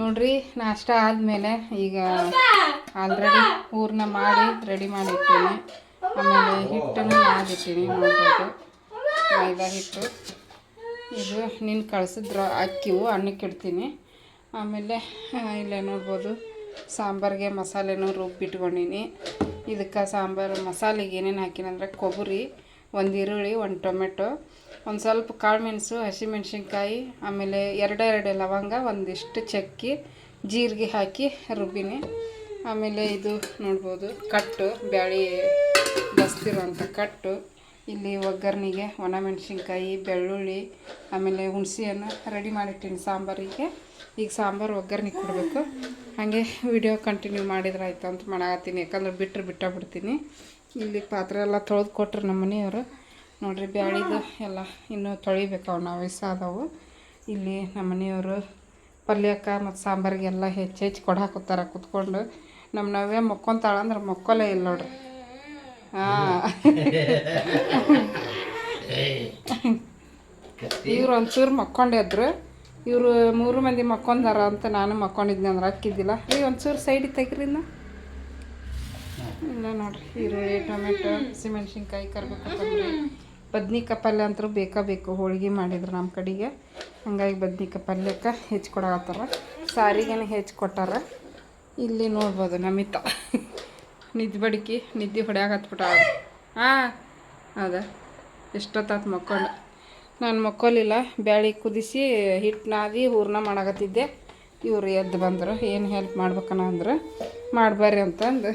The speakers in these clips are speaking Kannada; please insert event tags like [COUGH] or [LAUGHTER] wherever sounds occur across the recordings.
ನೋಡ್ರಿ, ನಾಷ್ಟ ಆದಮೇಲೆ ಈಗ ಆಲ್ರೆಡಿ ಊರ್ನ ಮಾಡಿ ರೆಡಿ ಮಾಡಿಟ್ಟೀನಿ ಆಮೇಲೆ ಹಿಟ್ಟನ್ನು ಮಾಡಿರ್ತೀನಿ ನೋಡ್ಬೋದು. ಮೈದಾ ಹಿಟ್ಟು. ಇದು ನೀನು ಕಳ್ಸಿದ್ರ ಅಕ್ಕಿವು ಅನ್ನಕ್ಕೆ ಇಡ್ತೀನಿ. ಆಮೇಲೆ ಇಲ್ಲೇ ನೋಡ್ಬೋದು, ಸಾಂಬಾರಿಗೆ ಮಸಾಲೆನೂ ರುಬ್ಬಿಟ್ಕೊಂಡಿನಿ. ಇದಕ್ಕೆ ಸಾಂಬಾರು ಮಸಾಲೆಗೆ ಏನೇನು ಹಾಕಿನಂದ್ರೆ ಕೊಬ್ಬರಿ, ಒಂದು ಈರುಳ್ಳಿ, ಒಂದು ಟೊಮೆಟೊ. ಒಂದು ಸ್ವಲ್ಪ ಕಾಳು ಮೆಣಸು ಹಸಿಮೆಣ್ಸಿನ್ಕಾಯಿ ಆಮೇಲೆ ಎರಡೆರಡು ಲವಂಗ, ಒಂದಿಷ್ಟು ಚಕ್ಕಿ, ಜೀರಿಗೆ ಹಾಕಿ ರುಬ್ಬಿನಿ. ಆಮೇಲೆ ಇದು ನೋಡ್ಬೋದು, ಕಟ್ಟು, ಬ್ಯಾಳಿ ಬಸ್ತಿರೋಂಥ ಕಟ್ಟು. ಇಲ್ಲಿ ಒಗ್ಗರಣೆಗೆ ಒಣಮೆಣ್ಸಿನ್ಕಾಯಿ ಬೆಳ್ಳುಳ್ಳಿ, ಆಮೇಲೆ ಹುಣಸೆಯನ್ನು ರೆಡಿ ಮಾಡಿಟ್ಟೀನಿ ಸಾಂಬಾರಿಗೆ. ಈಗ ಸಾಂಬಾರು ಒಗ್ಗರಣೆ ಕೊಡಬೇಕು. ಹಾಗೆ ವಿಡಿಯೋ ಕಂಟಿನ್ಯೂ ಮಾಡಿದ್ರೆ ಆಯಿತು ಅಂತ ಮಾಡಾಕತ್ತೀನಿ, ಯಾಕಂದ್ರೆ ಬಿಟ್ಟರೆ ಬಿಡ್ತೀನಿ ಇಲ್ಲಿ ಪಾತ್ರೆ ಎಲ್ಲ ತೊಳೆದು ಕೊಟ್ರು ನಮ್ಮ ಮನೆಯವರು. ನೋಡ್ರಿ ಬ್ಯಾಳಿದು ಎಲ್ಲ ಇನ್ನೂ ತೊಳಿಬೇಕು ನಾವು ಇಸಾದವು ಇಲ್ಲಿ ನಮ್ಮ ಮನೆಯವರು ಪಲ್ಯಕ್ಕೆ ಮತ್ತು ಸಾಂಬಾರಿಗೆಲ್ಲ ಹೆಚ್ಚು ಹೆಚ್ಚು ಕೊಡಾಕುತ್ತಾರೆ ಕುತ್ಕೊಂಡು. ನಮ್ಮ ನಾವೇ ಮಕ್ಕೊಂತಾಳ ಅಂದ್ರೆ ಮಕ್ಕೊಲೇ ಇಲ್ಲ ನೋಡ್ರಿ. ಹಾಂ. ಇವ್ರು ಒಂಚೂರು ಮಕ್ಕೊಂಡಿದ್ರು ಇವರು ಮೂರು ಮಂದಿ ಮಕ್ಕೊಂಡಾರ ಅಂತ ನಾನು ಮಕ್ಕೊಂಡಿದ್ನಿ ಅಂದ್ರೆ ಅಕ್ಕಿದ್ದಿಲ್ಲ. ರೀ ಒಂಚೂರು ಸೈಡಿಗೆ ಇನ್ನು. ಇಲ್ಲ ನೋಡ್ರಿ, ಈರುಳ್ಳಿ, ಟೊಮೆಟೊ, ಹಸಿಮೆಣ್ಸಿನ್ಕಾಯಿ ಕರ್ಬೇಕು ಬದ್ನಿಕಾಯಿ ಪಲ್ಯ ಅಂತೂ ಬೇಕಾ ಬೇಕು, ಹೋಳಿಗೆ ಮಾಡಿದ್ರು ನಮ್ಮ ಕಡೆಗೆ. ಹಂಗಾಗಿ ಬದ್ನಿಕಾಯಿ ಪಲ್ಯಕ್ಕೆ ಸಾರಿಗೆನ ಹೆಚ್ಚು ಕೊಟ್ಟಾರ. ಇಲ್ಲಿ ನೋಡ್ಬೋದು ನಮಿತ. ನಿದ್ದೆ ಬಡಿಕೆ ನಿದ್ದೆ ಹೊಡ್ಯಾಕತ್ಬಿಟ್ಟ ಹಾಂ ಅದ ಎಷ್ಟೊತ್ತಾತು ಮಕ್ಕೊಂಡು ನಾನು ಮಕ್ಕೋಲಿಲ್ಲ, ಬ್ಯಾಳಿ ಕುದಿಸಿ ಹಿಟ್ಟು ನಾದಿ ಹೂರ್ಣ ಮಾಡಾಕತ್ತಿದ್ದೆ. ಇವರು ಎದ್ದು ಬಂದರು, ಏನು ಹೆಲ್ಪ್ ಮಾಡ್ಬೇಕನ ಅಂದ್ರೆ. ಮಾಡ್ಬರ್ರಿ ಅಂತಂದು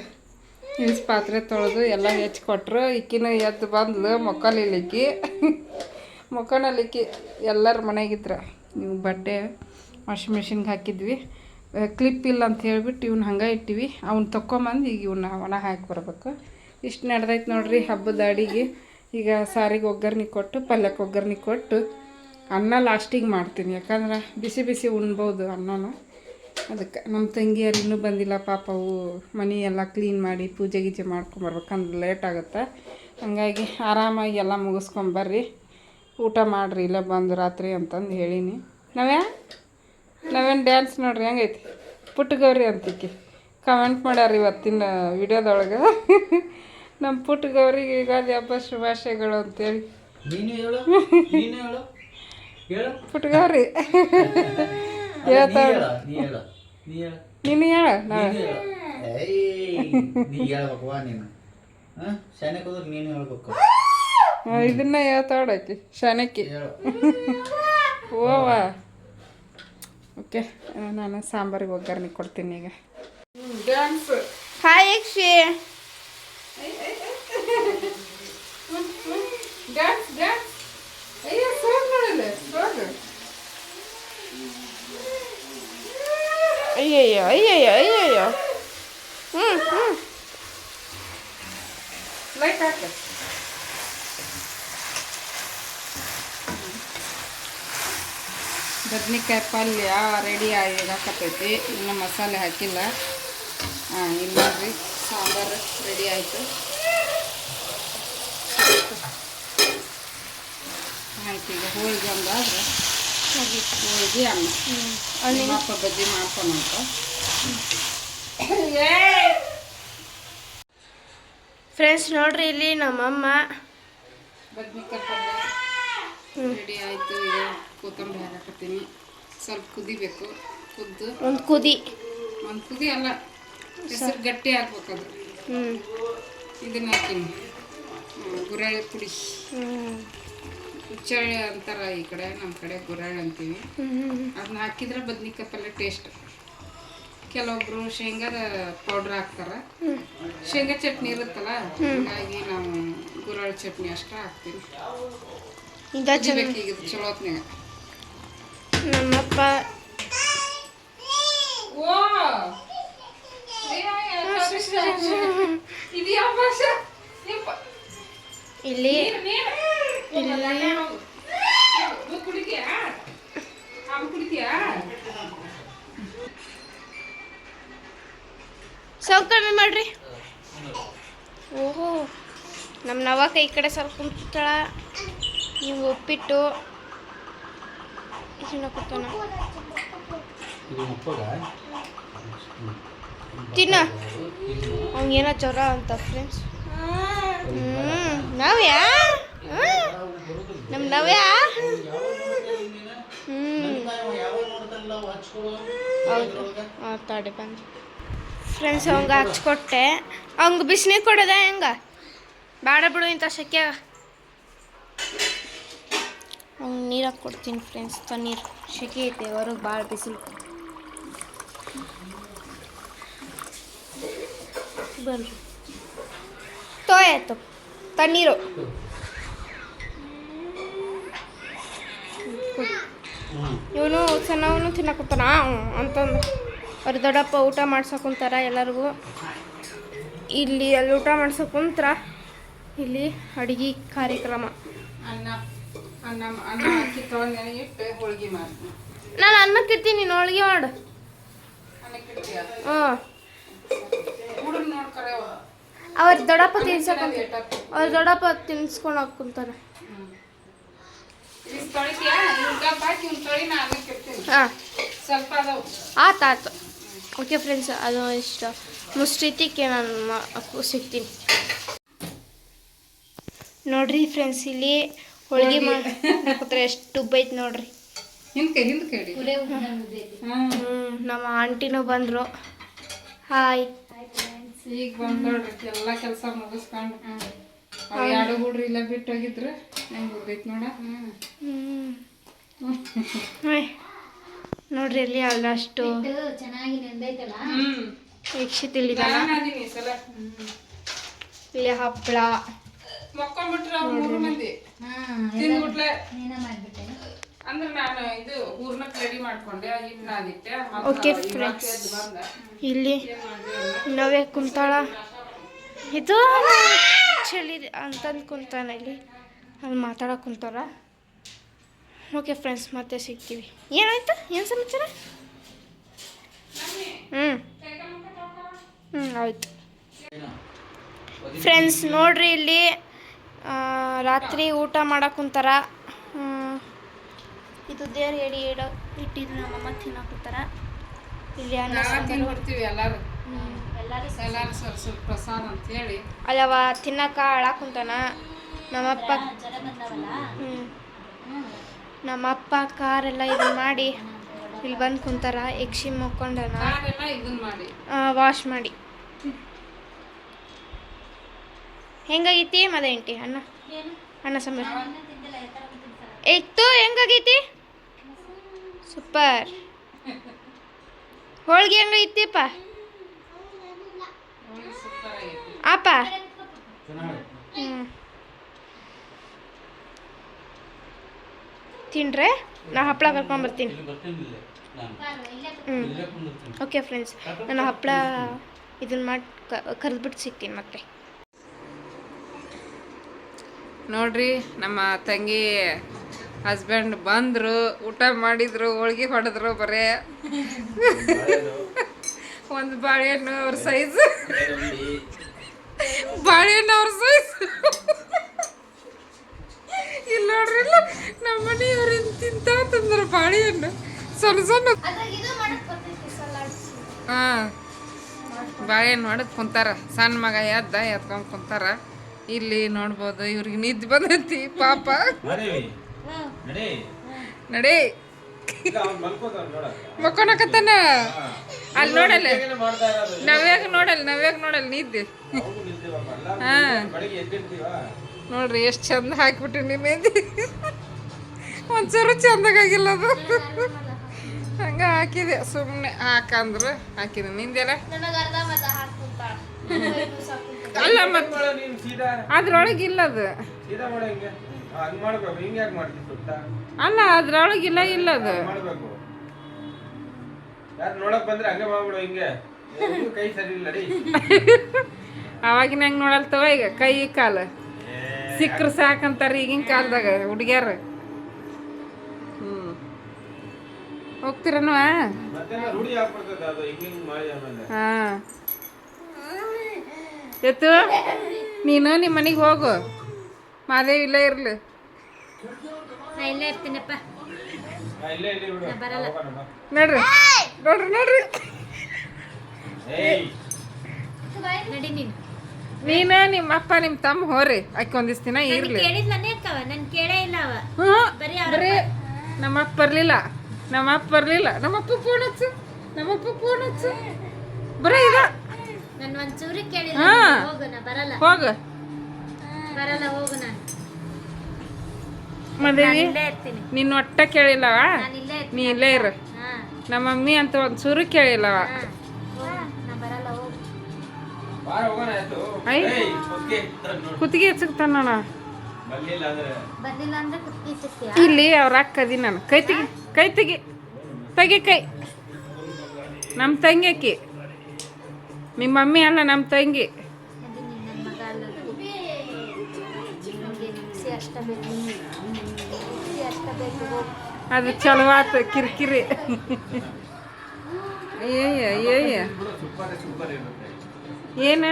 ಇನ್ಸ್ ಪಾತ್ರೆ ತೊಳೆದು ಎಲ್ಲ ಕೊಟ್ಟರು ಇಕ್ಕಿನ ಎದ್ದು ಬಂದ್ಲು ಮೊಕ್ಕಲಿಲಿಕ್ಕಿ ಮೊಕ್ಕನಲ್ಲಿಕ್ಕಿ ಎಲ್ಲರ ಮನೆಗಿದ್ರ. ನೀವು ಬಟ್ಟೆ ವಾಷಿಂಗ್ ಮಿಷಿನ್ಗೆ ಹಾಕಿದ್ವಿ. ಕ್ಲಿಪ್ ಇಲ್ಲ ಅಂತ ಹೇಳ್ಬಿಟ್ಟು ಇವ್ನ ಹಂಗೆ ಇಟ್ಟಿವಿ. ಅವ್ನು ತೊಗೊಂಬಂದು ಈಗ ಇವನ್ನ ಒಣ ಹಾಕಿ ಬರ್ಬೇಕು. ಇಷ್ಟು ನಡೆದೈತೆ ನೋಡ್ರಿ ಹಬ್ಬದ ಅಡಿಗೆ ಈಗ ಸಾರಿಗೆ ಒಗ್ಗರ್ನಿ ಕೊಟ್ಟು ಪಲ್ಯಕ್ಕೆ ಒಗ್ಗರ್ನಿ ಕೊಟ್ಟು ಅನ್ನ ಲಾಸ್ಟಿಗೆ ಮಾಡ್ತೀನಿ. ಯಾಕಂದ್ರೆ ಬಿಸಿ ಬಿಸಿ ಉಣ್ಬೋದು ಅನ್ನನ. ಅದಕ್ಕೆ ನಮ್ಮ ತಂಗಿಯರು ಇನ್ನೂ ಬಂದಿಲ್ಲ ಪಾಪ ಅವು ಮನೆ ಎಲ್ಲ ಕ್ಲೀನ್ ಮಾಡಿ ಪೂಜೆ ಗೀಜೆ ಮಾಡ್ಕೊಂಬರ್ಬೇಕಂದ್ರೆ ಲೇಟ್ ಆಗುತ್ತೆ. ಹಂಗಾಗಿ ಆರಾಮಾಗಿ ಎಲ್ಲ ಮುಗಿಸ್ಕೊಂಬರ್ರಿ ಊಟ ಮಾಡಿರಿ ಇಲ್ಲ ಬಂದು ರಾತ್ರಿ ಅಂತಂದು ಹೇಳೀನಿ. ನಾವ್ಯಾ? ನಾವೇನು ಡ್ಯಾನ್ಸ್ ನೋಡ್ರಿ ಹೆಂಗೈತಿ? ಪುಟ್ಟ ಗೌರಿ ಅಂತಿಕ್ಕಿ. ಕಮೆಂಟ್ ಮಾಡ್ಯಾರ ಇವತ್ತಿನ ವಿಡಿಯೋದೊಳಗೆ. ನಮ್ಮ ಪುಟ್ಟ ಗೌರಿಗೆ ಯುಗಾದಿ ಹಬ್ಬ ಶುಭಾಶಯಗಳು ಅಂತೇಳಿ. ನೀನು [LAUGHS] ಹೇಳು ನೀನು ಹೇಳು ಹೇಳು ಪುಟ್ಟ ಗೌರಿ ನೀ ಹೇಳು ನೀ ಹೇಳು. ನೀ ನೀನು ಹೇಳ ನಾಳೆ. ಏಯ್ ನೀ ಹೇಳ್ಬೇಕು ವಾ ನೀನು. ಹೋದ್ರೆ ನೀನು ಹೇಳ್ಬೇಕು. ಆ, ಇದನ್ನ ಹೇಳ್ತಾವಡಾಕಿ ಶಾನಕ್ಕಿ. ಹೇಳು. ಓವ ಓಕೆ ನಾನು ಸಾಂಬಾರಿಗೆ ಒಗ್ಗರಣೆ ಕೊಡ್ತೀನಿ ಈಗ. ಹಾಯ್ ಯಕ್ಷಿ ಡ್ಯಾನ್ಸ್ ಡ್ಯಾನ್ಸ್ ಅಯ್ಯೋ ಸಾಂಗ್ ನೋಡಲ್ಲ ಸಾಂಗ್ ಅಯ್ಯಯ್ಯೋ ಅಯ್ಯಯ್ಯೋ ಅಯ್ಯಯ್ಯೋ ಹ್ಞೂ ಹ್ಞೂ ಹಾಕ ಬದ್ನಿಕಾಯಿ ಪಲ್ಯ ರೆಡಿ ಆಗಾಕತ್ತೈತಿ ಇನ್ನು ಮಸಾಲೆ ಹಾಕಿಲ್ಲ. ಹಾಂ ಇಲ್ಲಿ ನೋಡ್ರಿ. ಸಾಂಬಾರು ರೆಡಿ ಆಯಿತು. ಆಯ್ತು ಈಗ ಹೋಳಿಗೆ ಒಂದಾದ್ರೆ ಹೋಳಿಗೆ ಅನ್ನ. ನಿಮ್ಮಪ್ಪ ಬಜ್ಜಿ ಮಾಡ್ಕೊಳಂತ ಫ್ರೆಂಡ್ಸ್ ನೋಡ್ರಿ ಇಲ್ಲಿ ನಮ್ಮಮ್ಮ. ರೆಡಿ ಆಯಿತು ಕೊತ್ತಂಬರಿ ಹಾಕತ್ತೀನಿ ಸ್ವಲ್ಪ ಕುದಿಬೇಕು ಕುದ್ದು ಒಂದು ಕುದಿ. ಒಂದು ಕುದಿ ಅಲ್ಲ ಹೆಸರು ಗಟ್ಟಿ ಆಗ್ಬೇಕದು. ಹ್ಞೂ ಇದನ್ನ ಹಾಕ್ತೀನಿ ಗುರಾಳಿ ಪುಡಿ. ಹುಚ್ಚಳ್ಳಿ ಅಂತಾರ ಈ ಕಡೆ ನಮ್ಮ ಕಡೆ ಗುರಾಳಿ ಅಂತೀವಿ. ಅದನ್ನ ಹಾಕಿದ್ರೆ ಬದ್ನಿಕಾಯಿ ಪಲ್ಯ ಟೇಸ್ಟ್ ಕೆಲವೊಬ್ರು ಶೇಂಗಾದ ಪೌಡ್ರ್ ಹಾಕ್ತಾರ. ಶೇಂಗಾ ಚಟ್ನಿ ಇರುತ್ತಲ್ಲ ಹಾಗಾಗಿ ನಾವು ಗುರಾಳ ಚಟ್ನಿ ಅಷ್ಟೇ ಹಾಕ್ತೀವಿ. ಈಗ ಚಲೋ. ಹೊತ್ನಾಗ ನಮ್ಮಪ್ಪ. ಓ! ಇಲ್ಲಿ. ಇಲ್ಲಿ. ಕುಡಿತೀಯಾ? ಕುಡಿತೀಯಾ? ಸ್ವಲ್ಪ ಕಮ್ಮಿ ಮಾಡ್ರಿ. ಓಹೋ ನಮ್ಮ ನವಕ ಈ ಕಡೆ ಸ್ವಲ್ಪ ಕುಂತಾಳ ನೀವು ಉಪ್ಪಿಟ್ಟು ಕೂತಾನ. ತಿನ್ನ. ಅವ್ನಿಗೇನೋ ಜ್ವರ ಅಂತ ಫ್ರೆಂಡ್ಸ್ ಹ್ಞೂ ನಾವ್ಯಾ ನಮ್ಮ ನವ್ಯಾ ಹ್ಞೂ ಹೌದು. ಹಾಂ ತಡೆ ಬಂದು ಫ್ರೆಂಡ್ಸ್ ಅವಂಗೆ ಹಚ್ಕೊಟ್ಟೆ. ಅವಂಗೆ ಬಿಸಿನೀರು ಕೊಡೋದ ಹೆಂಗ? ಬೇಡ ಬಿಡು ಇಂಥ ಸೆಕೆ ಅವ್ನು ನೀರು ಕೊಡ್ತೀನಿ ಫ್ರೆಂಡ್ಸ್ ತಣ್ಣೀರು ಸೆಕೆ ಐತೆ ಹೊರಗೆ ಭಾಳ ಬಿಸಿಲು. ಬರ್ರಿ. ತೋಯಾಯ್ತು ತಣ್ಣೀರು ಇವನು ಸಣ್ಣವನು ತಿನ್ನಕತ್ತಾನ? ಅಂತಂದು. ಅವ್ರ ದೊಡ್ಡಪ್ಪ ಊಟ ಮಾಡ್ಸೋಕೊಂತಾರ ಕುಂತಾರ ಎಲ್ಲರಿಗೂ. ಇಲ್ಲಿ ಅಲ್ಲಿ ಊಟ ಮಾಡ್ಸೋಕೊಂತರ ಕುಂತ್ರ ಇಲ್ಲಿ ಅಡಿಗೆ ಕಾರ್ಯಕ್ರಮ. ನಾನು ಅನ್ನಕ್ಕಿರ್ತೀನಿ ನೀನು ಹೋಳಿಗೆ ಮಾಡು. ಹ್ಞೂ. ಅವ್ರ ದೊಡ್ಡಪ್ಪ ತಿನ್ಸಕ್ ಅವ್ರ ದೊಡ್ಡಪ್ಪ ತಿನ್ಸ್ಕೊಂಡು ಹಾಕೊಂತಾರ ಹಾಂ. ಆತು ಆತು. ಓಕೆ ಫ್ರೆಂಡ್ಸ್ ಅದು ಇಷ್ಟ. ಮುಷ್ಟಿತಿಕ್ಕೆ ನಾನು ಸಿಗ್ತೀನಿ. ನೋಡ್ರಿ ಫ್ರೆಂಡ್ಸ್ ಇಲ್ಲಿ ಹೋಳಿಗೆ ಮಾಡ್ತಾರೆ ಎಷ್ಟು ಉಬ್ಬೈತೆ ನೋಡ್ರಿ. ನಮ್ಮ ಆಂಟಿನೂ ಬಂದರು. ಹಾಯ್ ಈಗ ಬಂದ್ ನೋಡ್ರಿ ಎಲ್ಲ ಕೆಲಸ ಮುಗಿಸ್ಕೊಂಡು. ಎರಡು ಹುಡ್ರಿ ಇಲ್ಲ ಬಿಟ್ಟು ಹೋಗಿದ್ರು ನಂಗೆ ಹೋಗೈತ್ ನೋಡ ಹ್ಞೂ ಹಾಯ್ ನೋಡ್ರಿ ಇಲ್ಲಿ ಅಲ್ಲಷ್ಟು ಚೆನ್ನಾಗಿ ವೀಕ್ಷಿತ್ ಇಲ್ಲಿ ಹಪ್ಪಳ. ಓಕೆ. ಇಲ್ಲಿ ನಾವೇ ಕುಂತಾಳ. ಇದು ಚಳಿ ಅಂತಂದು ಕುಂತಾನ ಇಲ್ಲಿ. ಅಲ್ಲಿ ಮಾತಾಡಕ್ಕೆ ಕುಂತಾರ. ಓಕೆ ಫ್ರೆಂಡ್ಸ್ ಮತ್ತೆ ಸಿಗ್ತೀವಿ. ಏನಾಯ್ತು? ಏನು ಸಮಾಚಾರ? ಹ್ಞೂ ಹ್ಞೂ ಆಯಿತು. ಫ್ರೆಂಡ್ಸ್ ನೋಡ್ರಿ ಇಲ್ಲಿ ಆ, ರಾತ್ರಿ ಊಟ ಮಾಡಕ್ಕೆ ಕುಂತಾರ. ಹ್ಮ್. ಇದು ದೇವ್ರ ಎಡಿ ಇಡೋ ಇಟ್ಟಿದ್ರು ನಮ್ಮಮ್ಮ ತಿನ್ನಕುಂತಾರ ಇಲ್ಲಿ ಅನ್ನ ಎಲ್ಲಾರು. ಹ್ಮ್, ಎಲ್ಲಾರು ಎಲ್ಲಾರು ಸ್ವಲ್ಪ ಸ್ವಲ್ಪ ಪ್ರಸಾದ ಅಂತ ಹೇಳಿ. ಅಲ್ಲವ ತಿನ್ನಕ ಅಳಾಕ್ ಕುಂತಾನ. ನಮ್ಮಪ್ಪ ಹ್ಞೂ ನಮ್ಮಪ್ಪ ಕಾರೆಲ್ಲ ಇದು ಮಾಡಿ ಇಲ್ಲಿ ಬಂದು ಕುಂತಾರ ಎಕ್ಷಿ ಮುಕ್ಕೊಂಡನ. ನಾವೆಲ್ಲ ಇದನ್ ಮಾಡಿ. ವಾಶ್ ಮಾಡಿ. ಹೆಂಗಾಗೈತಿ ಮದೇಂಟಿ ಅಣ್ಣ? ಅಣ್ಣ ಸಾಂಬಾರು ಇತ್ತು ಹೆಂಗಾಗೈತಿ? ಸೂಪರ್. ಹೋಳ್ಗೆ ಹೆಂಗೈತಿಪ್ಪ ಅಪ್ಪ ಚೆನ್ನಾಗಿ ಹ್ಞೂ ತಿನ್ರೆ ನಾ ಹಪ್ಪಳ ಕರ್ಕೊಂಬರ್ತೀನಿ ಹ್ಞೂ ಓಕೆ ಫ್ರೆಂಡ್ಸ್ ನಾನು. ಹಪ್ಪಳ ಇದನ್ನ ಮಾಡಿ ಕರೆದ್ಬಿಟ್ಟು ಸಿಗ್ತೀನಿ ಮತ್ತೆ. ನೋಡ್ರಿ ನಮ್ಮ ತಂಗಿ ಹಸ್ಬೆಂಡ್ ಬಂದ್ರು ಊಟ ಮಾಡಿದ್ರು ಹೋಳ್ಗೆ ಹೊಡೆದ್ರು ಬರೇ. ಒಂದು ಬಾಳೆಹಣ್ಣು ಅವ್ರ ಸೈಜ್ ಬಾಳೆಹಣ್ಣು. ಅವ್ರ ಸೈಜ್ ಇಲ್ಲಿ ನೋಡ್ರಿ ಇಲ್ಲ ನಮ್ಮ ಮನೆಯವ್ರು ತಿಂತ ತಂದ್ರು ಬಾಳೆಹಣ್ಣು ಸಣ್ಣ ಸಣ್ಣ. ಹಾಂ. ಬಾಳೆಹಣ್ಣು ಮಾಡಕ್ ಕುಂತಾರ. ಸಣ್ಣ ಮಗ ಎದ್ದ ಎತ್ಕೊಂಡ್ ಕುಂತಾರ. ಇಲ್ಲಿ ನೋಡ್ಬೋದು ಇವ್ರಿಗೆ ನಿದ್ದೆ ಬಂದೈತಿ ಪಾಪ. ನಡೇ. ನೋಡ. ಅಲ್ಲಿ ನೋಡಲ್ಲ. ನಾವ್ಯಾಗ ನೋಡಲ್ಲ ನವ್ಯಾಗ ನೋಡಲ್ಲ ನಿದ್ದೆ. ಹಾಂ. ನೋಡ್ರಿ ಎಷ್ಟು ಚಂದ ಹಾಕ್ಬಿಟ್ಟಿನಿ ಮೆಹಂದಿ ಒಂಚೂರು ಚಂದಾಗಿಲ್ಲ ಅದು. ಹಂಗೆ ಹಾಕಿದೆ ಸುಮ್ಮನೆ ಹಾಕಂದ್ರು ಹಾಕಿದೆ. ನಿಂದೆಲ್ಲ ಅಲ್ಲ ಮತ್ತೆ ಅದ್ರೊಳಗಿಲ್ಲ ನೀನು ಅದ್ರೊಳಗೆ ಇಲ್ಲ ಅದು. ಅಲ್ಲ ಅದ್ರೊಳಗಿಲ್ಲ ಇಲ್ಲ ಅದು. ಅವಾಗಿನ ಹೆಂಗ್ ನೋಡಲ್ತವ ಈಗ ಕೈ ಕಾಲು. ಸಿಕ್ಕ್ರ ಸಾಕಂತಾರೆ ಈಗಿನ ಕಾಲದಾಗ ಹುಡುಗ್ಯಾರ. ಹ್ಮ್. ಹೋಗ್ತಿರನು ಹಾ. ಎತ್ತು ನೀನು ನಿಮ್ಮ ಮನೆಗೆ ಹೋಗು. ಮಾದೇವ್ ಇಲ್ಲೇ ಇರ್ಲಿ. ಇಲ್ಲೇ ಇರ್ತೀನಪ್ಪ. ನೋಡ್ರಿ ನೋಡ್ರಿ ನೋಡ್ರಿ. ನಡಿ ನೀನು. ನೀನ ನಿಮ್ಮ ಅಪ್ಪ ನಿಮ್ಮ ತಮ್ಮ ಹೋರಿ. ಆಕೆ ಒಂದಿಷ್ಟು ದಿನ ಇರ್ಲಿ. ಕೇಳಿದ್ಲನೇ ಅಕ್ಕವ ನನ್ ಕೇಳೇ ಇಲ್ಲ ಅವ. ಹ್ಞೂ ಬರೀ ಬರೀ ನಮ್ಮಪ್ಪ ಬರ್ಲಿಲ್ಲ. ನಮ್ಮಪ್ಪ ಬರ್ಲಿಲ್ಲ. ನಮ್ಮಪ್ಪ ಫೋನ್ ಹಚ್ಚು. ನಮ್ಮಪ್ಪ ಫೋನ್ ಹಚ್ಚು. ಬರೀ ಇದ ನನ್ ಒಂಚೂರು ಕೇಳಿಲ್ಲ. ಹಾ. ನೀನು ಹೋಗು ನಾ ಬರಲ್ಲ. ಹೋಗ. ಬರಲ್ಲ ಹೋಗು ನಾನು. ಮದೇವಿ ಇಲ್ಲೇ ಇರ್ತೀನಿ. ನಿನ್ನ ಒಟ್ಟ ಕೇಳಿಲ್ಲವಾ? ನಾನು ಇಲ್ಲೇ ಇರ್ತೀನಿ ನೀ ಇಲ್ಲೇ ಇರು. ಹಾ. ನಮ್ಮ ಮಮ್ಮಿ ಅಂತ ಒಂದ್ ಚೂರು ಕೇಳಿಲ್ಲವಾ? ಹಾ. ಐ ಕುತ್ತಿಗೆ ಸಿಗ್ತೀಯ ಇಲ್ಲಿ ಅವ್ರ ಅಕ್ಕ ಅದಿ ನಾನು. ಕೈ ತೆಗಿ ಕೈ ತೆಗಿ. ತೆಗಿ ಕೈ. ನಮ್ಮ ತಂಗಿ ಆಕಿ. ನಿಮ್ಮ ಮಮ್ಮಿ ಅಲ್ಲ ನಮ್ಮ ತಂಗಿ. ಅದು ಚಲೋ ಆತು ಕಿರಿಕಿರಿ. ಏಯ್ಯ ಏಯ ಏನ?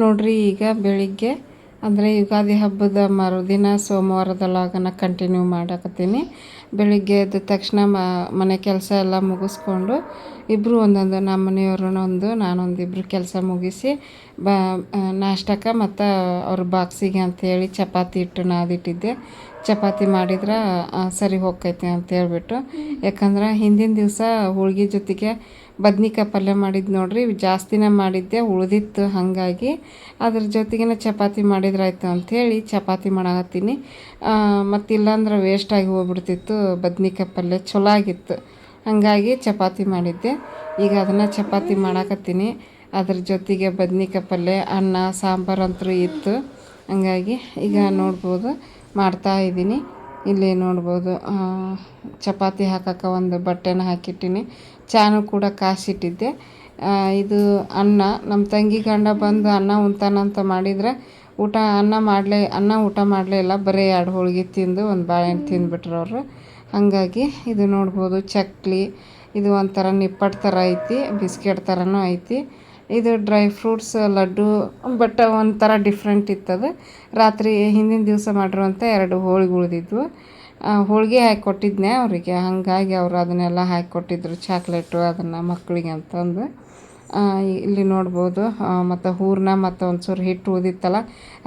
ನೋಡ್ರಿ, ಈಗ ಬೆಳಿಗ್ಗೆ, ಅಂದರೆ ಯುಗಾದಿ ಹಬ್ಬದ ಮರುದಿನ ಸೋಮವಾರದೊಳಗನ ಕಂಟಿನ್ಯೂ ಮಾಡಕತ್ತೀನಿ. ಬೆಳಿಗ್ಗೆ ಎದ್ದ ತಕ್ಷಣ ಮನೆ ಕೆಲಸ ಎಲ್ಲ ಮುಗಿಸ್ಕೊಂಡು ಇಬ್ಬರು ಒಂದೊಂದು ನಮ್ಮ ಮನೆಯವ್ರು ಒಂದು ನಾನೊಂದು ಇಬ್ಬರು ಕೆಲಸ ಮುಗಿಸಿ, ಬ ನಾಷ್ಟಕ್ಕೆ ಮತ್ತು ಅವ್ರ ಬಾಕ್ಸಿಗೆ ಅಂಥೇಳಿ ಚಪಾತಿ ಇಟ್ಟು ನಾದಿಟ್ಟಿದ್ದೆ. ಚಪಾತಿ ಮಾಡಿದ್ರೆ ಸರಿ ಹೋಗ್ತೈತಿ ಅಂತ ಹೇಳ್ಬಿಟ್ಟು ಯಾಕಂದ್ರೆ ಹಿಂದಿನ ದಿವಸ ಹೋಳ್ಗೆ ಜೊತೆಗೆ ಬದ್ನಿಕಾಯಿ ಪಲ್ಯ ಮಾಡಿದ್ದು ನೋಡ್ರಿ, ಜಾಸ್ತಿನೇ ಮಾಡಿದ್ದೆ, ಉಳಿದಿತ್ತು ಹಾಗಾಗಿ. ಅದ್ರ ಜೊತೆಗಿನ ಚಪಾತಿ ಮಾಡಿದ್ರಾಯ್ತು ಅಂಥೇಳಿ ಚಪಾತಿ ಮಾಡಾಕತ್ತೀನಿ. ಮತ್ತು ಇಲ್ಲಾಂದ್ರೆ ವೇಸ್ಟಾಗಿ ಹೋಗ್ಬಿಡ್ತಿತ್ತು ಬದ್ನಿಕಾಯಿ ಪಲ್ಯ ಚಲೋ ಆಗಿತ್ತು ಹಾಗಾಗಿ ಚಪಾತಿ ಮಾಡಿದ್ದೆ. ಈಗ ಅದನ್ನು ಚಪಾತಿ ಮಾಡಾಕತ್ತೀನಿ. ಅದ್ರ ಜೊತೆಗೆ ಬದ್ನಿಕಾಯಿ ಪಲ್ಯ ಅನ್ನ, ಸಾಂಬಾರು ಅಂತೂ ಇತ್ತು. ಹಂಗಾಗಿ ಈಗ ನೋಡ್ಬೋದು. ಮಾಡ್ತಾ ಇದ್ದೀನಿ. ಇಲ್ಲಿ ನೋಡ್ಬೋದು. ಚಪಾತಿ ಹಾಕಕ್ಕೆ ಒಂದು ಬಟ್ಟೆನ ಹಾಕಿಟ್ಟೀನಿ. ಚಾನು ಕೂಡ ಕಾಸಿಟ್ಟಿದ್ದೆ. ಇದು ಅನ್ನ. ನಮ್ಮ ತಂಗಿ ಗಂಡ ಬಂದು ಅನ್ನ ಉಣ್ತಾನಂತ ಮಾಡಿದರೆ ಊಟ ಅನ್ನ ಮಾಡಲೇ, ಅನ್ನ ಊಟ ಮಾಡಲೇ ಇಲ್ಲ. ಬರೀ ಎರಡು ಹೋಳಿಗೆ ತಿಂದು, ಒಂದು ಬಾಳೆಹಣ್ಣು ತಿಂದುಬಿಟ್ರು ಅವರು. ಹಾಗಾಗಿ ಇದು ನೋಡ್ಬೋದು ಚಕ್ಲಿ, ಇದು ಒಂಥರ ನಿಪ್ಪಟ್ಟು ಥರ ಐತಿ, ಬಿಸ್ಕೆಟ್ ಥರನೂ ಐತಿ. ಇದು ಡ್ರೈ ಫ್ರೂಟ್ಸ್, ಲಡ್ಡು, ಬಟ್ ಒಂಥರ ಡಿಫ್ರೆಂಟ್ ಇತ್ತದು. ರಾತ್ರಿ ಹಿಂದಿನ ದಿವಸ ಮಾಡಿರುವಂಥ ಎರಡು ಹೋಳಿಗೆ ಉಳಿದಿದ್ವು ಹೋಳಿಗೆ ಹಾಕಿ ಕೊಟ್ಟಿದ್ನೆ ಅವರಿಗೆ. ಹಾಗಾಗಿ ಅವರು ಅದನ್ನೆಲ್ಲ ಹಾಕಿ ಕೊಟ್ಟಿದ್ರು, ಚಾಕ್ಲೇಟು ಅದನ್ನು ಮಕ್ಕಳಿಗೆ ಅಂತಂದು. ಇಲ್ಲಿ ನೋಡ್ಬೋದು ಮತ್ತು ಹೂರಣ ಮತ್ತು ಒಂಚೂರು ಹಿಟ್ಟು ಉಳಿದಿತ್ತಲ್ಲ,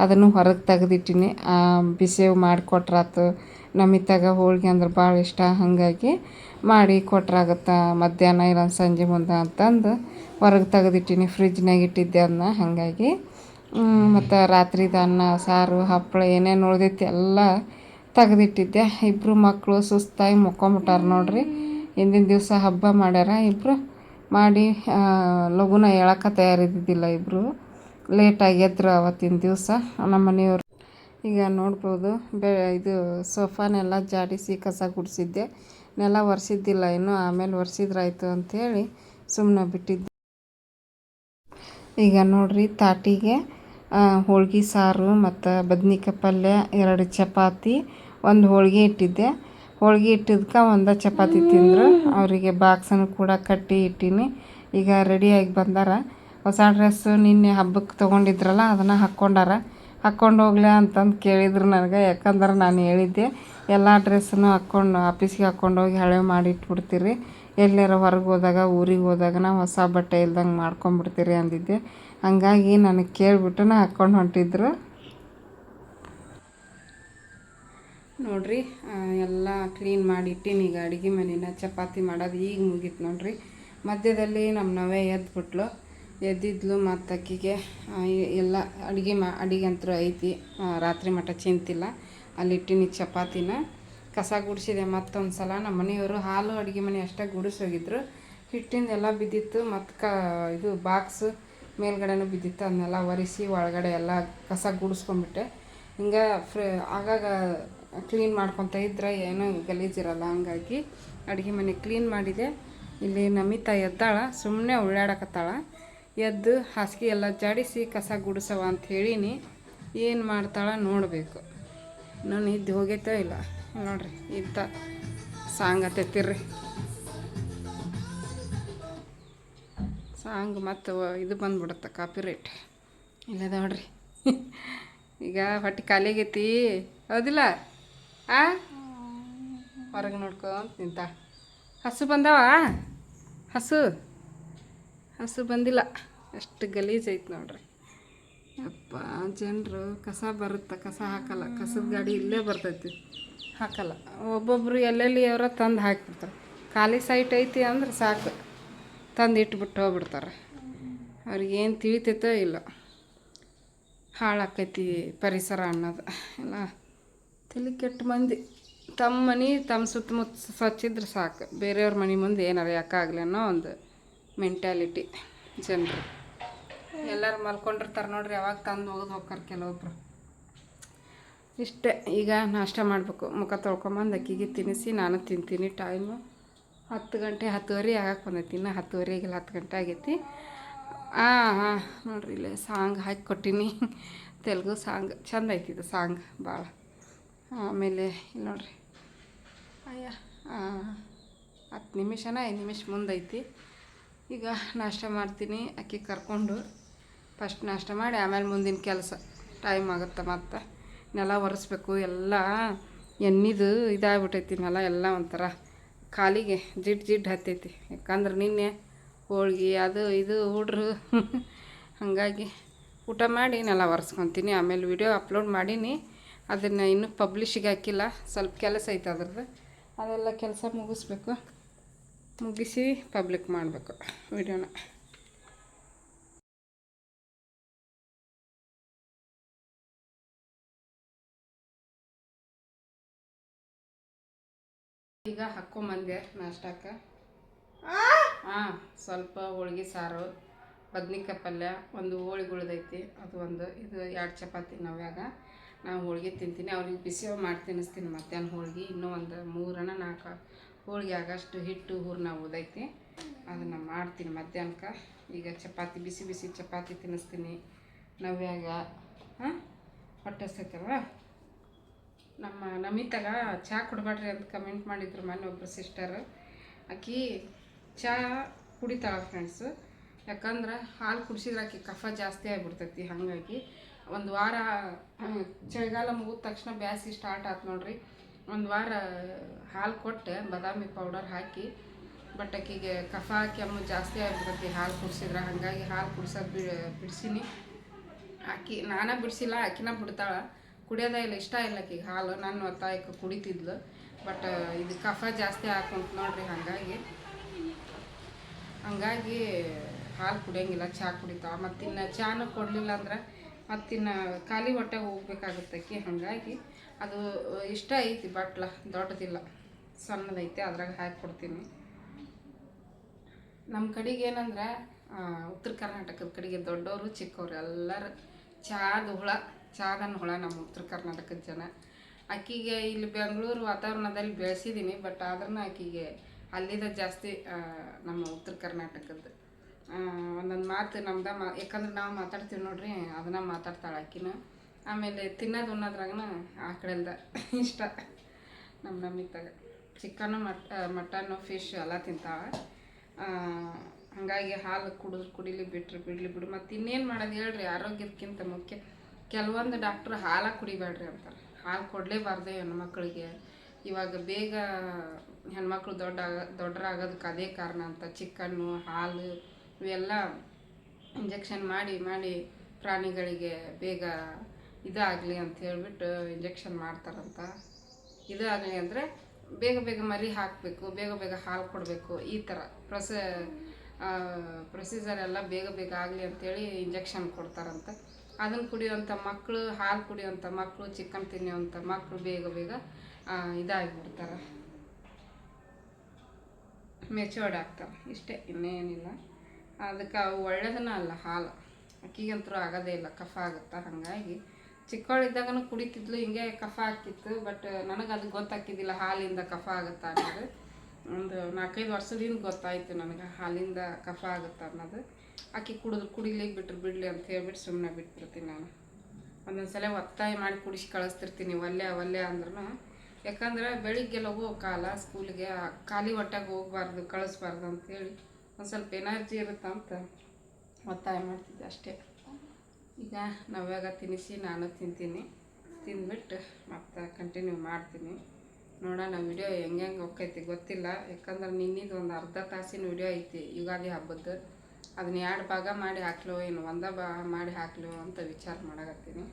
ಅದನ್ನು ಹೊರಗೆ ತೆಗೆದಿಟ್ಟಿನಿ. ಬಿಸಿವು ಮಾಡಿಕೊಟ್ರಾತು ನಮಿತಾಗ ಹೋಳಿಗೆ ಅಂದ್ರೆ ಭಾಳ ಇಷ್ಟ. ಹಾಗಾಗಿ ಮಾಡಿ ಕೊಟ್ರಾಗತ್ತೆ ಮಧ್ಯಾಹ್ನ ಇಲ್ಲ ಸಂಜೆ ಮುಂದೆ ಅಂತಂದು ಹೊರಗೆ ತೆಗೆದಿಟ್ಟಿನಿ. ಫ್ರಿಜ್ನಾಗ ಇಟ್ಟಿದ್ದೆ ಅದನ್ನ ಹಾಗಾಗಿ ಮತ್ತು ರಾತ್ರಿದ ಅನ್ನ, ಸಾರು ಹಪ್ಪಳ ಏನೇನು ಉಳ್ದೈತಿ ಎಲ್ಲ ತೆಗೆದಿಟ್ಟಿದ್ದೆ. ಇಬ್ಬರು ಮಕ್ಕಳು ಸುಸ್ತಾಗಿ ಮುಕ್ಕೊಂಬಿಟ್ಟಾರ ನೋಡ್ರಿ. ಹಿಂದಿನ ದಿವಸ ಹಬ್ಬ ಮಾಡ್ಯಾರ ಇಬ್ಬರು ಮಾಡಿ ಲಘುನ ಹೇಳಕ್ಕೆ ತಯಾರಿದ್ದಿದ್ದಿಲ್ಲ ಇಬ್ಬರು ಲೇಟಾಗಿ ಎದ್ರು ಅವತ್ತಿನ ದಿವಸ. ನಮ್ಮ ಮನೆಯವರು ಈಗ ನೋಡ್ಬೋದು, ಬೆ, ಇದು ಸೋಫಾನೆಲ್ಲ ಜಾಡಿಸಿ ಕಸ ಗುಡಿಸಿದ್ದೆ. ನೆಲ ಒರೆಸಿದ್ದಿಲ್ಲ ಇನ್ನು, ಆಮೇಲೆ ಒರೆಸಿದ್ರಾಯ್ತು ಅಂಥೇಳಿ ಸುಮ್ಮನೆ ಬಿಟ್ಟಿದ್ದೆ. ಈಗ ನೋಡ್ರಿ ತಾಟಿಗೆ ಹೋಳ್ಗೆ ಸಾರು ಮತ್ತು ಬದ್ನಿಕಾಯಿ ಪಲ್ಯ, ಎರಡು ಚಪಾತಿ, ಒಂದು ಹೋಳ್ಗೆ ಇಟ್ಟಿದ್ದೆ. ಹೋಳ್ಗೆ ಇಟ್ಟಿದ್ಕೆ ಒಂದು ಚಪಾತಿ ತಿಂದರು. ಅವರಿಗೆ ಬಾಕ್ಸನ್ನು ಕೂಡ ಕಟ್ಟಿ ಇಟ್ಟೀನಿ. ಈಗ ರೆಡಿಯಾಗಿ ಬಂದಾರ. ಹೊಸ ಡ್ರೆಸ್ಸು ನಿನ್ನೆ ಹಬ್ಬಕ್ಕೆ ತೊಗೊಂಡಿದ್ರಲ್ಲ, ಅದನ್ನು ಹಾಕ್ಕೊಂಡಾರ. ಹಾಕ್ಕೊಂಡು ಹೋಗ್ಲಾ ಅಂತಂದು ಕೇಳಿದ್ರು ನನಗೆ. ಯಾಕಂದ್ರೆ ನಾನು ಹೇಳಿದ್ದೆ, ಎಲ್ಲ ಡ್ರೆಸ್ಸನ್ನು ಹಾಕ್ಕೊಂಡು ಆಫೀಸ್ಗೆ ಹಾಕ್ಕೊಂಡು ಹೋಗಿ ಹಳೆ ಮಾಡಿ ಇಟ್ಬಿಡ್ತೀರಿ ಎಲ್ಲಾರ ಹೊರಗೆ ಹೋದಾಗ, ಊರಿಗೆ ಹೋದಾಗ ನಾವು ಹೊಸ ಬಟ್ಟೆ ಇಲ್ದಂಗೆ ಮಾಡ್ಕೊಂಬಿಡ್ತೀರಿ ಅಂದಿದ್ದೆ. ಹಂಗಾಗಿ ನನಗೆ ಕೇಳಿಬಿಟ್ಟು ಹಾಕ್ಕೊಂಡು ಹೊಂಟಿದ್ರು. ನೋಡ್ರಿ ಎಲ್ಲ ಕ್ಲೀನ್ ಮಾಡಿ ಇಟ್ಟೀನಿ ಈಗ ಅಡುಗೆ ಮನೇನ ಚಪಾತಿ ಮಾಡೋದು ಈಗ ಮುಗೀತು ನೋಡ್ರಿ. ಮಧ್ಯದಲ್ಲಿ ನಮ್ಮ ನವೆ ಎದ್ಬಿಟ್ಲು. ಎದ್ದಿದ್ಲು ಮತ್ತು ಅಕ್ಕಿಗೆ ಎಲ್ಲ ಅಡುಗೆ ಮಾ, ಅಡುಗೆ ಅಂತೂ ಐತಿ ರಾತ್ರಿ ಮಟ ಚಿಂತಿಲ್ಲ. ಅಲ್ಲಿ ಇಟ್ಟಿನಿ ಚಪಾತಿನ. ಕಸ ಗುಡಿಸಿದೆ ಮತ್ತೊಂದು ಸಲ ನಮ್ಮ ಮನೆಯವರು ಹಾಲು ಅಡುಗೆ ಮನೆ ಅಷ್ಟೇ ಗುಡಿಸೋಗಿದ್ರು ಹಿಟ್ಟಿಂದೆಲ್ಲ ಬಿದ್ದಿತ್ತು. ಮತ್ತು ಕ, ಇದು ಬಾಕ್ಸು ಮೇಲ್ಗಡೆನೂ ಬಿದ್ದಿತ್ತು. ಅದನ್ನೆಲ್ಲ ಒರೆಸಿ ಒಳಗಡೆ ಎಲ್ಲ ಕಸ ಗುಡಿಸ್ಕೊಂಬಿಟ್ಟೆ ಹಿಂಗೆ ಫ್ರೆ, ಆಗಾಗ ಕ್ಲೀನ್ ಮಾಡ್ಕೊತ ಇದ್ರೆ ಏನೂ ಗಲೀಜಿರಲ್ಲ ಹಂಗಾಗಿ ಅಡುಗೆ ಮನೆ ಕ್ಲೀನ್ ಮಾಡಿದೆ. ಇಲ್ಲಿ ನಮಿತಾ ಎದ್ದಾಳ. ಸುಮ್ಮನೆ ಉಳ್ಳಾಡಕತ್ತಾಳ. ಎದ್ದು ಹಾಸಿಗೆ ಎಲ್ಲ ಜಾಡಿಸಿ ಕಸ ಗುಡಿಸವ ಅಂತ ಹೇಳೀನಿ. ಏನು ಮಾಡ್ತಾಳೆ ನೋಡಬೇಕು. ನಾನು ಇದ್ದು ಹೋಗೈತೋ ಇಲ್ಲ. ನೋಡ್ರಿ, ಇಂಥ ಸಾಂಗತೈತಿರ್ರಿ ಸಾಂಗ್ ಮತ್ತು ಇದು ಬಂದ್ಬಿಡುತ್ತೆ ಕಾಪಿ ರೇಟ್ ಇಲ್ಲ ನೋಡ್ರಿ. ಈಗ ಹೊಟ್ಟೆ ಖಾಲಿಗೈತಿ ಹೌದಿಲ್ಲ? ಆ? ಹೊರಗೆ ನೋಡ್ಕೊಂತ ನಿಂತ. ಹಸು ಬಂದವಾ? ಹಸು? ಹಸು ಬಂದಿಲ್ಲ. ಅಷ್ಟು ಗಲೀಜ್ ಐತೆ ನೋಡ್ರಿ. ಅಪ್ಪ ಜನರು ಕಸ ಬರುತ್ತೆ? ಕಸ ಹಾಕಲ್ಲ. ಕಸದ ಗಾಡಿ ಇಲ್ಲೇ ಬರ್ತೈತಿ. ಹಾಕಲ್ಲ. ಒಬ್ಬೊಬ್ಬರು ಎಲ್ಲೆಲ್ಲಿ ಅವರ ತಂದು ಹಾಕಿಬಿಡ್ತಾರೆ. ಖಾಲಿ ಸೈಟ್ ಐತಿ ಅಂದ್ರೆ ಸಾಕು. ತಂದು ಇಟ್ಬಿಟ್ಟು ಹೋಗ್ಬಿಡ್ತಾರೆ. ಅವ್ರಿಗೇನು ತಿಳಿತೈತೋ ಇಲ್ಲ. ಹಾಳಾಕೈತಿ ಪರಿಸರ ಅನ್ನೋದು. ಎಲ್ಲ ತಲೆ ಕೆಟ್ಟ ಮಂದಿ. ತಮ್ಮ ಮನೆ ತಮ್ಮ ಸುತ್ತಮುತ್ತ ಸ್ವಚ್ಛಿದ್ರೆ ಸಾಕು. ಬೇರೆಯವ್ರ ಮನೆ ಮುಂದೆ ಏನಾರ ಯಾಕಾಗಲಿ ಅನ್ನೋ ಒಂದು ಮೆಂಟ್ಯಾಲಿಟಿ ಜನರು. ಎಲ್ಲರೂ ಮಲ್ಕೊಂಡಿರ್ತಾರೆ ನೋಡ್ರಿ, ಯಾವಾಗ ತಂದು ಹೋಗೋದು ಹೋಗ್ತಾರೆ ಕೆಲವೊಬ್ರು. ಇಷ್ಟೇ, ಈಗ ನಾಷ್ಟ ಮಾಡಬೇಕು. ಮುಖ ತೊಳ್ಕೊಂಬಂದು ಅಕ್ಕಿಗೆ ತಿನ್ನಿಸಿ, ನಾನು ತಿಂತೀನಿ ಟೈಮು ಹತ್ತು ಗಂಟೆ, ಹತ್ತುವರೆ ಆಗಕ್ಕೆ ಬಂದೈತಿ, ಇನ್ನು ಹತ್ತುವರೆಗಿಲ್ಲ, ಹತ್ತು ಗಂಟೆ ಆಗೈತಿ. ಹಾಂ ಹಾಂ ನೋಡ್ರಿ ಇಲ್ಲೇ ಸಾಂಗ್ ಹಾಕಿ ಕೊಟ್ಟೀನಿ. ತೆಲುಗು ಸಾಂಗ್, ಚಂದ ಐತಿ ಇದು ಸಾಂಗ್ ಭಾಳ ಆಮೇಲೆ ಇಲ್ಲಿ ನೋಡ್ರಿ. ಅಯ್ಯ ಹತ್ತು ನಿಮಿಷನ, ಐದು ನಿಮಿಷ ಮುಂದೈತಿ ಈಗ ನಾಷ್ಟ ಮಾಡ್ತೀನಿ, ಅಕ್ಕಿ ಕರ್ಕೊಂಡು ಫಸ್ಟ್ ನಾಷ್ಟ ಮಾಡಿ ಆಮೇಲೆ ಮುಂದಿನ ಕೆಲಸ. ಟೈಮ್ ಆಗುತ್ತೆ ಮತ್ತೆ. ನೆಲ ಒರೆಸ್ಬೇಕು, ಎಲ್ಲ ಎಣ್ಣಿದು ಇದಾಗ್ಬಿಟ್ಟೈತಿ ನೆಲ ಎಲ್ಲ ಒಂಥರ. ಕಾಲಿಗೆ ಜಿಡ್ ಜಿಡ್ ಹತ್ತೈತಿ. ಯಾಕಂದ್ರೆ ನಿನ್ನೆ ಹೋಳ್ಗೆ, ಅದು ಇದು, ಹುಡ್ರು. [LAUGHS] ಹಾಗಾಗಿ ಊಟ ಮಾಡಿ ನೆಲ ಒರೆಸ್ಕೊತೀನಿ. ಆಮೇಲೆ ವಿಡಿಯೋ ಅಪ್ಲೋಡ್ ಮಾಡೀನಿ. ಅದನ್ನು ಇನ್ನೂ ಪಬ್ಲಿಷಿಗೆ ಹಾಕಿಲ್ಲ. ಸ್ವಲ್ಪ ಕೆಲಸ ಐತೆ ಅದ್ರದ್ದು. ಅದೆಲ್ಲ ಕೆಲಸ ಮುಗಿಸ್ಬೇಕು. ಮುಗಿಸಿ ಪಬ್ಲಿಕ್ ಮಾಡಬೇಕು ವಿಡಿಯೋನ. ಈಗ ಹಾಕ್ಕೊಂಬಂದೆ ನಾಷ್ಟಕ್ಕೆ. ಹಾಂ ಸ್ವಲ್ಪ ಹೋಳ್ಗೆ ಸಾರು ಬದ್ನಿಕಾಯಿ ಪಲ್ಯ ಒಂದು ಹೋಳಿಗೆ ಉಳ್ದೈತಿ ಅದು ಒಂದು ಇದು ಎರಡು ಚಪಾತಿ ನಾವ್ಯಾಗ ನಾವು ಹೋಳ್ಗೆ ತಿಂತೀನಿ ಅವ್ರಿಗೆ ಬಿಸಿ ಮಾಡಿ ತಿನ್ನಿಸ್ತೀನಿ ಮಧ್ಯಾಹ್ನ ಹೋಳ್ಗೆ ಇನ್ನೂ ಒಂದು ಮೂರನ ನಾಲ್ಕು ಹೋಳ್ಗೆ ಆಗಷ್ಟು ಹಿಟ್ಟು, ಹೂರ್ಣ ಉದೈತಿ. ಅದನ್ನು ಮಾಡ್ತೀನಿ ಮಧ್ಯಾಹ್ನಕ್ಕೆ ಈಗ ಚಪಾತಿ, ಬಿಸಿ ಬಿಸಿ ಚಪಾತಿ ತಿನ್ನಿಸ್ತೀನಿ. ನವ್ಯಾಗ ಹಾಂ ಹೊಟ್ಟೆ ಹಸ್ತೈತಲ್ವ ನಮ್ಮ ನಮಿತಾಗ ಚಹಾ ಕೊಡಬೇಡ್ರಿ ಅಂತ ಕಮೆಂಟ್ ಮಾಡಿದ್ರು ಮೊನ್ನೆ ಒಬ್ಬರು ಸಿಸ್ಟರ್ ಆಕಿ ಚಹಾ ಕುಡಿತಾಳ ಫ್ರೆಂಡ್ಸು ಯಾಕಂದ್ರೆ ಹಾಲು ಕುಡಿಸಿದ್ರೆ ಆಕೆ ಕಫ ಜಾಸ್ತಿ ಆಗಿಬಿಡ್ತೈತಿ, ಹಾಗಾಗಿ ಒಂದು ವಾರ ಚಳಿಗಾಲ ಮುಗಿದ ತಕ್ಷಣ ಬ್ಯಾಸಿ ಸ್ಟಾರ್ಟ್ ಆಯ್ತು ನೋಡ್ರಿ. ಒಂದು ವಾರ ಹಾಲು ಕೊಟ್ಟೆ ಬಾದಾಮಿ ಪೌಡರ್ ಹಾಕಿ ಬಟ್ ಆಕಿಗೆ ಕಫ ಕೆಮ್ಮು ಜಾಸ್ತಿ ಆಗಿಬಿಡ್ತೈತಿ. ಹಾಲು ಕುಡಿಸಿದ್ರೆ ಹಾಗಾಗಿ ಹಾಲು ಕುಡ್ಸೋದು ಬಿ ಬಿಡಿಸೀನಿ. ಆಕಿ, ನಾನೇ ಬಿಡಿಸಿಲ್ಲ, ಆಕಿನ ಬಿಡ್ತಾಳೆ. ಕುಡಿಯೋದೇ ಇಲ್ಲ, ಇಷ್ಟ ಇಲ್ಲ ಆಕಿಗೆ ಹಾಲು. ನನ್ನ ಒತ್ತಾಯಕ್ಕೆ ಕುಡಿತಿದ್ಲು. ಬಟ್ ಇದು ಕಫ ಜಾಸ್ತಿ ಹಾಕೊಂತ ನೋಡ್ರಿ ಹಾಗಾಗಿ. ಹಂಗಾಗಿ ಹಾಲು ಕುಡಿಯಂಗಿಲ್ಲ ಚಹಾ ಕುಡಿತಾವೆ ಮತ್ತಿನ್ನು ಚಹಾನು ಕೊಡಲಿಲ್ಲ ಅಂದ್ರೆ ಮತ್ತಿನ್ನು ಖಾಲಿ ಹೊಟ್ಟೆಗೆ ಹೋಗ್ಬೇಕಾಗುತ್ತೆ ಹಾಗಾಗಿ ಅದು ಇಷ್ಟ ಐತಿ, ಬಟ್ಲ ದೊಡ್ಡದಿಲ್ಲ. ಸಣ್ಣದೈತಿ, ಅದ್ರಾಗ ಹಾಕಿ ಕೊಡ್ತೀನಿ. ನಮ್ಮ ಕಡೆಗೆ ಏನಂದ್ರೆ ಉತ್ತರ ಕರ್ನಾಟಕದ ಕಡೆಗೆ ದೊಡ್ಡವರು ಚಿಕ್ಕವರು ಎಲ್ಲರೂ ಚಹಾದ ಹುಳ ಚಹಾದನ್ನ ಹುಳ ನಮ್ಮ ಉತ್ತರ ಕರ್ನಾಟಕದ ಜನ. ಆಕಿಗೆ ಇಲ್ಲಿ ಬೆಂಗಳೂರು ವಾತಾವರಣದಲ್ಲಿ ಬೆಳೆಸಿದ್ದೀನಿ ಬಟ್ ಆದ್ರೂ ಆಕಿಗೆ ಅಲ್ಲಿದ ಜಾಸ್ತಿ ನಮ್ಮ ಉತ್ತರ ಕರ್ನಾಟಕದ ಒಂದೊಂದು ಮಾತು ನಮ್ದ ಮಾ, ಯಾಕಂದ್ರೆ ನಾವು ಮಾತಾಡ್ತೀವಿ ನೋಡ್ರಿ, ಅದನ್ನ ಮಾತಾಡ್ತಾಳೆ ಆಕಿನ. ಆಮೇಲೆ ತಿನ್ನೋದು ಉಣ್ಣೋದ್ರಾಗನ ಆ ಕಡೆಲ್ದ ಇಷ್ಟ ನಮ್ಮ ನಮ್ಮಿತ್ತಾಗ ಚಿಕನ್ನು ಮಟ್ ಮಟನ್ನು ಫಿಶ್ ಎಲ್ಲ ತಿಂತಾಳೆ ಹಾಗಾಗಿ ಹಾಲು ಕುಡಿದು, ಕುಡಿಲಿ ಬಿಟ್ರು, ಬಿಡಲಿ ಬಿಡು. ಮತ್ತು ಇನ್ನೇನು ಮಾಡೋದು ಹೇಳ್ರಿ, ಆರೋಗ್ಯಕ್ಕಿಂತ ಮುಖ್ಯ. ಕೆಲವೊಂದು ಡಾಕ್ಟ್ರು ಹಾಲ ಕುಡಿಬೇಡ್ರಿ ಅಂತಾರೆ. ಹಾಲು ಕೊಡಲೇಬಾರ್ದು ಹೆಣ್ಮಕ್ಳಿಗೆ. ಇವಾಗ ಬೇಗ ಹೆಣ್ಮಕ್ಳು ದೊಡ್ಡ, ದೊಡ್ಡರಾಗೋದಕ್ಕೆ ಅದೇ ಕಾರಣ ಅಂತ ಚಿಕನ್ನು, ಹಾಲು ಇವೆಲ್ಲ ಇಂಜೆಕ್ಷನ್ ಮಾಡಿ ಮಾಡಿ ಪ್ರಾಣಿಗಳಿಗೆ ಬೇಗ ಇದಾಗಲಿ ಅಂತ ಹೇಳ್ಬಿಟ್ಟು ಇಂಜೆಕ್ಷನ್ ಮಾಡ್ತಾರಂತ. ಇದಾಗಲಿ ಅಂದರೆ ಬೇಗ ಬೇಗ ಮರಿ ಹಾಕಬೇಕು, ಬೇಗ ಬೇಗ ಹಾಲು ಕೊಡಬೇಕು, ಈ ಥರ ಪ್ರೊಸ ಪ್ರೊಸೀಜರ್ ಎಲ್ಲ ಬೇಗ ಬೇಗ ಆಗಲಿ ಅಂತೇಳಿ ಇಂಜೆಕ್ಷನ್ ಕೊಡ್ತಾರಂತೆ. ಅದನ್ನು ಕುಡಿಯೋಂಥ ಮಕ್ಕಳು ಹಾಲು ಕುಡಿಯೋಂಥ ಮಕ್ಕಳು ಚಿಕನ್ ತಿನ್ನುವಂಥ ಮಕ್ಕಳು ಬೇಗ ಬೇಗ ಇದಾಗಿಬಿಡ್ತಾರೆ. ಮೆಚೋರ್ಡ್ ಆಗ್ತಾರೆ. ಇಷ್ಟೇ, ಇನ್ನೇನಿಲ್ಲ. ಅದಕ್ಕೆ ಅವು ಒಳ್ಳೆಯದನ್ನ ಅಲ್ಲ, ಹಾಲು. ಅಕ್ಕಿಗಂತೂ ಆಗೋದೇ ಇಲ್ಲ, ಕಫ ಆಗುತ್ತೆ ಹಾಗಾಗಿ. ಚಿಕ್ಕವಳಿದ್ದಾಗನು ಕುಡಿತಿದ್ಲು, ಹಿಂಗೆ ಕಫ ಆಗ್ತಿತ್ತು ಬಟ್ ನನಗೆ ಅದು ಗೊತ್ತಾಗ್ತಿದ್ದಿಲ್ಲ, ಹಾಲಿಂದ ಕಫ ಆಗುತ್ತೆ ಅನ್ನೋದು. ಒಂದು ನಾಲ್ಕೈದು ವರ್ಷದಿಂದ ಗೊತ್ತಾಯ್ತು ನನಗೆ ಹಾಲಿಂದ ಕಫ ಆಗುತ್ತೆ ಅನ್ನೋದು. ಆಕೆ ಕುಡಿದ್ರು ಕುಡಿಲಿ ಬಿಟ್ರು, ಬಿಡಲಿ ಅಂತ ಹೇಳ್ಬಿಟ್ಟು ಸುಮ್ಮನೆ ಬಿಟ್ಬಿಡ್ತೀನಿ ನಾನು. ಒಂದೊಂದು ಸಲ ಒತ್ತಾಯ ಮಾಡಿ ಕುಡಿಸಿ ಕಳಿಸ್ತಿರ್ತೀನಿ, ಒಲ್ಲೆ ಒಲ್ಲೆ ಅಂದ್ರೂ ಯಾಕಂದ್ರೆ ಬೆಳಿಗ್ಗೆ ಹೋಗೋ ಕಾಲ, ಸ್ಕೂಲಿಗೆ ಖಾಲಿ ಹೊಟ್ಟೆಗೆ ಹೋಗ್ಬಾರ್ದು, ಕಳಿಸ್ಬಾರ್ದು ಅಂತೇಳಿ ಒಂದು ಸ್ವಲ್ಪ ಎನರ್ಜಿ ಇರುತ್ತಂತ ಒತ್ತಾಯ ಮಾಡ್ತಿದ್ದೆ ಅಷ್ಟೇ. ಈಗ ನವ್ಯಾಗ ತಿನ್ನಿಸಿ ನಾನು ತಿಂತೀನಿ. ತಿಂದ್ಬಿಟ್ಟು ಮತ್ತೆ ಕಂಟಿನ್ಯೂ ಮಾಡ್ತೀನಿ. ನೋಡೋಣ ವಿಡಿಯೋ ಹೆಂಗೆ ಹೆಂಗೆ ಗೊತ್ತಿಲ್ಲ. ಯಾಕಂದ್ರೆ ನಿನ್ನಿದು ಒಂದು ಅರ್ಧ ತಾಸಿನ ವಿಡಿಯೋ ಐತಿ ಯುಗಾದಿ ಹಬ್ಬದ್ದು. ಅದನ್ನ ಎರಡು ಭಾಗ ಮಾಡಿ ಹಾಕ್ಲೋ ಏನು, ಒಂದ ಬಾ ಮಾಡಿ ಹಾಕ್ಲೋ ಅಂತ ವಿಚಾರ ಮಾಡಕತ್ತೀನಿ.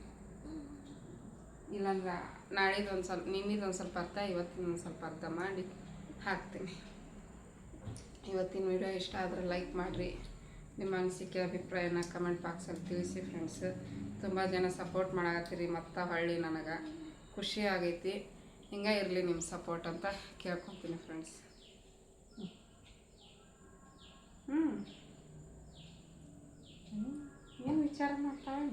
ಇಲ್ಲಾಂದ್ರೆ ನಾಳಿದ್ದು ಒಂದು ಸ್ವಲ್ಪ, ನಿನ್ನಿದು ಒಂದು ಸ್ವಲ್ಪ ಅರ್ಧ ಇವತ್ತಿನ ಒಂದು ಸ್ವಲ್ಪ ಅರ್ಧ ಮಾಡಿ ಹಾಕ್ತೀನಿ. ಇವತ್ತಿನ ವಿಡಿಯೋ ಇಷ್ಟ ಆದರೆ ಲೈಕ್ ಮಾಡಿರಿ. ನಿಮ್ಮ ಅನಿಸಿಕೆ ಅಭಿಪ್ರಾಯನ ಕಮೆಂಟ್ ಬಾಕ್ಸಲ್ಲಿ ತಿಳಿಸಿ ಫ್ರೆಂಡ್ಸ್ ತುಂಬ ಜನ ಸಪೋರ್ಟ್ ಮಾಡಾಕತ್ತೀರಿ ಮತ್ತೆ ಹೊಳ್ಳಿ ನನಗೆ. ಖುಷಿ ಆಗೈತಿ. ಹಿಂಗೆ ಇರಲಿ ನಿಮ್ಮ ಸಪೋರ್ಟ್ ಅಂತ ಕೇಳ್ಕೊತೀನಿ ಫ್ರೆಂಡ್ಸ್ ಹ್ಞೂ ಏನು ವಿಚಾರ ಮಾಡ್ತಾವೆ